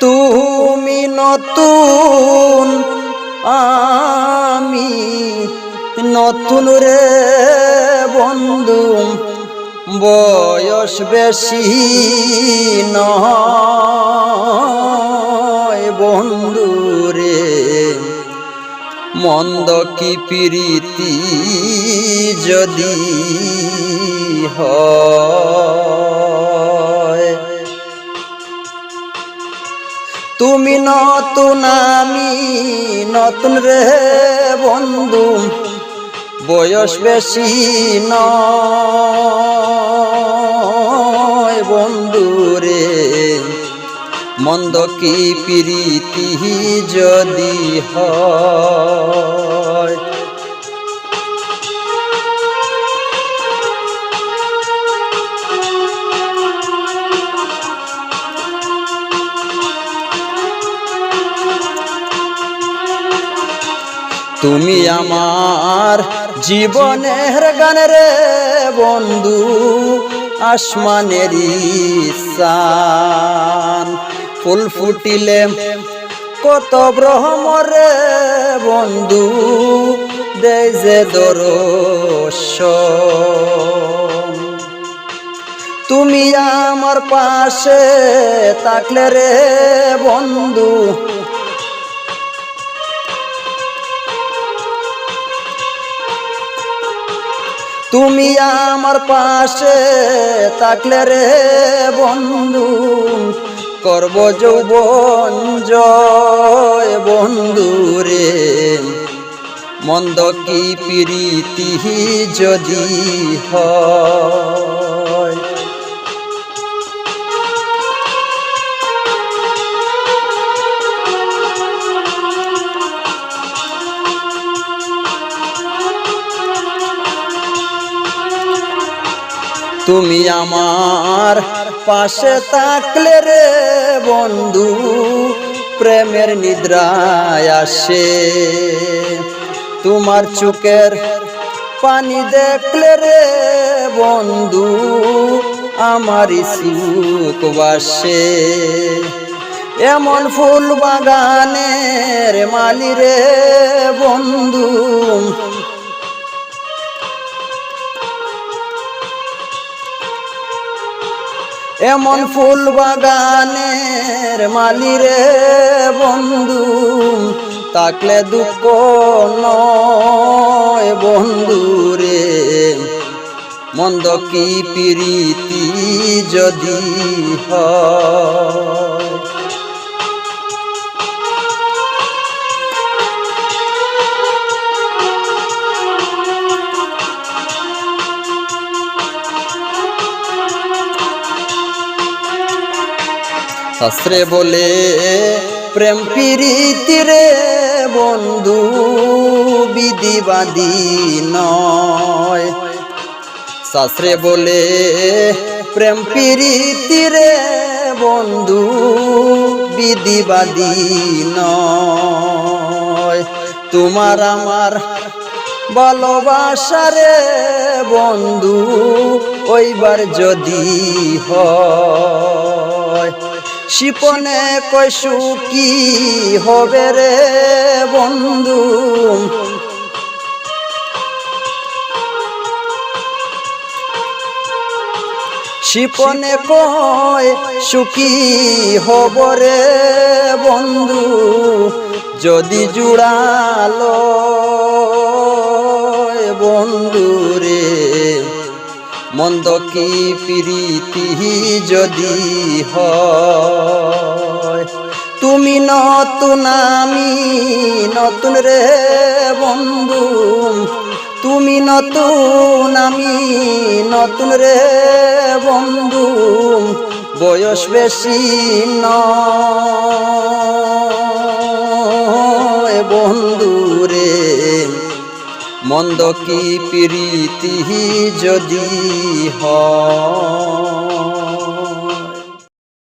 তুমি নতুন, আমি নতুন রে বন্ধু, বয়স বেশি নয় বন্ধু রে। মন্দ কি প্রীতি যদি হয়? তুমি নতুন আমি, নতুন রে বন্ধু, বয়স বেশি নয় বন্ধু রে। মন্দ কি প্রীতি যদি হয়? তুমি আমার জীবনের গানের বন্ধু আসমানের সান ফুল ফুটিলে কত ব্রহ্মরে বন্ধু দেয় যে তুমি আমার পাশে থাকলে রে বন্ধু তুমি আমার পাশে থাকলে রে বন্ধু, করব যৌবন জয় বন্ধু রে। মন্দ কি প্রীতি যদি হয়? তুমি আমার পাশে থাকলে রে বন্ধু, প্রেমের নিদ্রায় আসে। তোমার চোখের পানি দেখলে রে বন্ধু আমার সুখ বাসে। এমন ফুল বাগানের মালি রে বন্ধু এমন ফুল বাগানের মালিরে বন্ধু তাকলে দুঃখ নয় বন্ধু রে। মন্দ কি প্রীতি যদি হয়? শাস্ত্রে বলে, প্রেম প্রীতি রে বন্ধু বিধিবাদী নয়। শাস্ত্রে বলে, প্রেম প্রীতি রে বন্ধু বিধিবাদী নয়। তোমার আমার ভালোবাসারে বন্ধু ওইবার যদি হয় শিপনে কই সুখী হবে রে বন্ধু? শিপনে কয় সুখী হব রে বন্ধু? যদি জুড়ালো বন্ধু রে মন্দ কি প্রীতি যদি হয়? তুমি নতুন আমি, নতুন রে বন্ধু। তুমি নতুন আমি, নতুন রে বন্ধু। বয়স বেশি নয় বন্ধু রে। মন্দ কি প্রীতি যদি হয়?